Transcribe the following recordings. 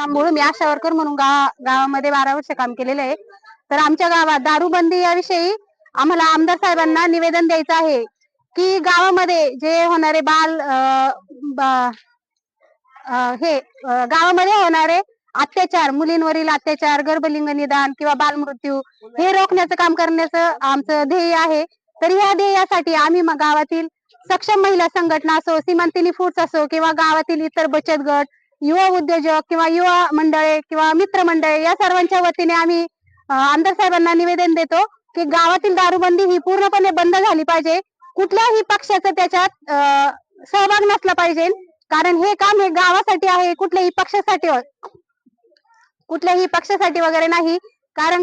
त्यामुळे मी आशा वर्कर म्हणून गावा गावामध्ये बारा वर्ष काम केलेलं आहे. तर आमच्या गावात दारूबंदी याविषयी आम्हाला आमदार साहेबांना निवेदन द्यायचं आहे की गावामध्ये जे होणारे बाल हे गावामध्ये होणारे अत्याचार मुलींवरील अत्याचार गर्भलिंग निदान किंवा बालमृत्यू हे रोखण्याचं काम करण्याचं आमचं ध्येय आहे. तर या ध्येयासाठी आम्ही गावातील सक्षम महिला संघटना असो सीमांतिनी फूड्स असो किंवा गावातील इतर बचत गट युवा उद्योजक किंवा युवा मंडळे किंवा मित्र मंडळे या सर्वांच्या वतीने आम्ही आमदार साहेबांना निवेदन देतो की गावातील दारूबंदी ही पूर्णपणे बंद झाली पाहिजे. कुठल्याही पक्षाचा त्याच्यात अं, सहभाग नसला पाहिजे. कारण हे काम हे गावासाठी आहे कुठल्याही पक्षासाठी हो, कुठल्याही पक्षासाठी वगैरे नाही. कारण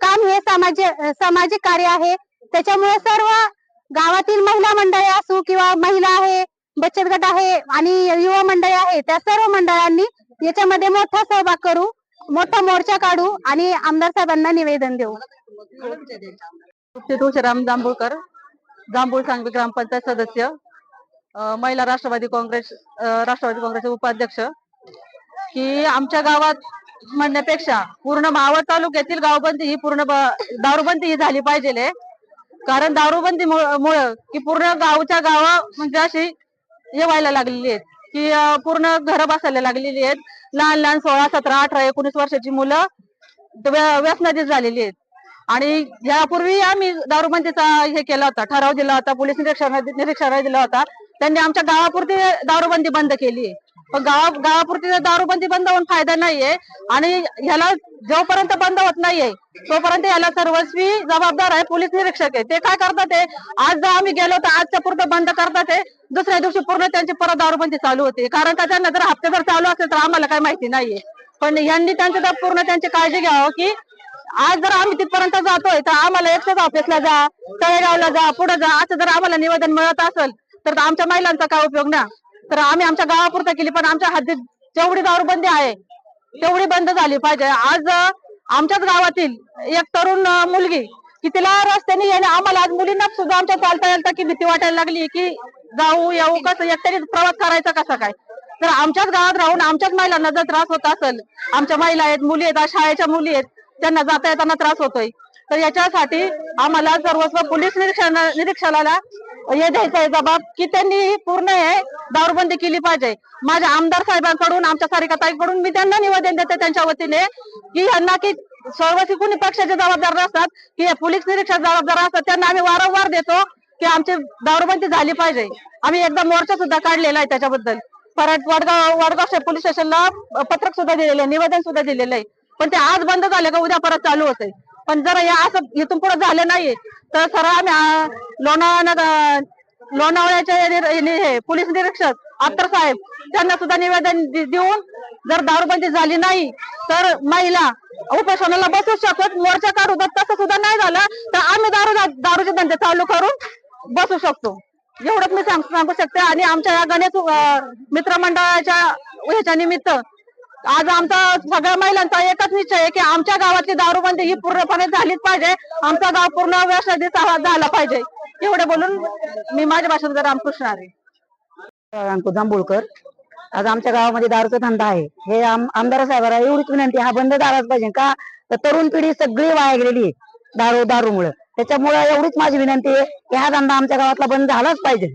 काम हे सामाजिक सामाजिक कार्य आहे. त्याच्यामुळे सर्व गावातील महिला मंडळे असू किंवा महिला आहे बचत गट आहे आणि युवा मंडळी आहे त्या सर्व मंडळांनी याच्यामध्ये मोठा सहभाग करू मोठा मोर्चा काढू आणि आमदार साहेबांना निवेदन देऊ. ते तुळशीराम जांभूळकर जांभूळ सांगवी ग्रामपंचायत सदस्य महिला राष्ट्रवादी काँग्रेस राष्ट्रवादी काँग्रेसचे उपाध्यक्ष की आमच्या गावात म्हणण्यापेक्षा पूर्ण मावळ तालुक्यातील गावबंदी ही पूर्ण दारूबंदी ही झाली पाहिजे कारण दारूबंदी मुळे की पूर्ण गावच्या गावा म्हणजे अशी येवायला व्हायला लागलेली आहेत. की पूर्ण घरं बसायला लागलेली आहेत. लहान लहान सोळा सतरा अठरा एकोणीस वर्षाची मुलं व्य- झालेली आहेत. आणि यापूर्वी आम्ही दारूबंदीचा हे केला होता ठराव दिला होता पोलीस निरीक्षण निरीक्षण दिला होता. त्यांनी आमच्या गावापुरती दारूबंदी बंद केली. गावा गावापुरती दारूबंदी बंद होऊन फायदा नाहीये. आणि ह्याला जोपर्यंत बंद होत नाहीये तोपर्यंत याला सर्वस्वी जबाबदार आहे पोलीस निरीक्षक आहे. ते काय करतात ते आज जर आम्ही गेलो तर आजच्या पुरतं बंद करतात ते दुसऱ्या दिवशी पूर्ण त्यांची परत दारूबंदी चालू होते. कारण का त्यांना जर हप्ते जर चालू असेल तर आम्हाला काही माहिती नाहीये. पण यांनी त्यांची तर पूर्ण त्यांची काळजी घ्यावं की आज जर आम्ही तिथपर्यंत जातोय तर आम्हाला एकट्याच ऑफिसला जा तळेगावला जा पुढे जा असं जर आम्हाला निवेदन मिळत असेल तर आमच्या महिलांचा काय उपयोग ना? तर आम्ही आमच्या गावापुरता केली पण आमच्या हद्दीत जेवढी दारूबंदी आहे तेवढी बंद झाली पाहिजे. आज आमच्याच गावातील एक तरुण मुलगी की तिला रस्त्याने येणे आम्हाला आज मुलींना सुद्धा आमच्या चालता चालता की भीती वाटायला लागली की जाऊ येऊ कसं एकट्याने प्रवास करायचा कसा काय? तर आमच्याच गावात राहून आमच्याच महिलांना जर त्रास होत असेल आमच्या महिला आहेत मुली आहेत शाळेच्या मुली आहेत त्यांना जाता येताना त्रास होतोय. तर याच्यासाठी आम्हाला सर्वस्व पोलीस निरीक्षण निरीक्षणाला हे द्यायचं आहे जबाब की त्यांनी पूर्ण हे दारूबंदी केली पाहिजे. माझ्या आमदार साहेबांकडून आमच्या सारिकाताईकडून मी त्यांना निवेदन देते त्यांच्या वतीने की यांना की सर्व कुणी पक्षाचे जबाबदार नसतात की पोलीस निरीक्षक जबाबदार असतात त्यांना आम्ही वारंवार देतो की आमची दारूबंदी झाली पाहिजे. आम्ही एकदा मोर्चा सुद्धा काढलेला आहे त्याच्याबद्दल. परत वडगाव वडगाव स्टे- पोलीस स्टेशनला पत्रक सुद्धा दिलेलं आहे निवेदन सुद्धा दिलेलं आहे. पण ते आज बंद झाले का उद्या परत चालू होते पण जर या असं इथून पुढे झालं नाही तर सर आम्ही लोणावळा लोणावळ्याच्या पोलीस निरीक्षक अत्तर साहेब त्यांना सुद्धा निवेदन देऊन जर दारूबंदी झाली नाही तर महिला उपोषणाला बसू शकत मोर्चा काढू तर तसं सुद्धा नाही झालं तर आम्ही दारू दारूचे धंदे चालू करून बसू शकतो. एवढंच मी सांगू शकते. आणि आमच्या या गणेश मित्रमंडळाच्या ह्याच्या निमित्त आज आमचा सगळ्या महिलांचा एकच निश्चय आहे की आमच्या गावातली दारूबंदी ही पूर्णपणे झालीच पाहिजे. आमचा गाव पूर्ण व्यसनादी झाला पाहिजे. एवढे बोलून मी माझ्या भाषेत रामकृष्ण आहे अंकु जांभूळकर. आज आमच्या गावामध्ये दारूचा धंदा आहे. हे आमदार साहेबांना एवढीच विनंती हा बंद झालाच पाहिजे का? तर तरुण पिढी सगळी वाया गेलेली आहे. दारू दारूमुळे. त्याच्यामुळे एवढीच माझी विनंती आहे की हा धंदा आमच्या गावातला बंद झालाच पाहिजे.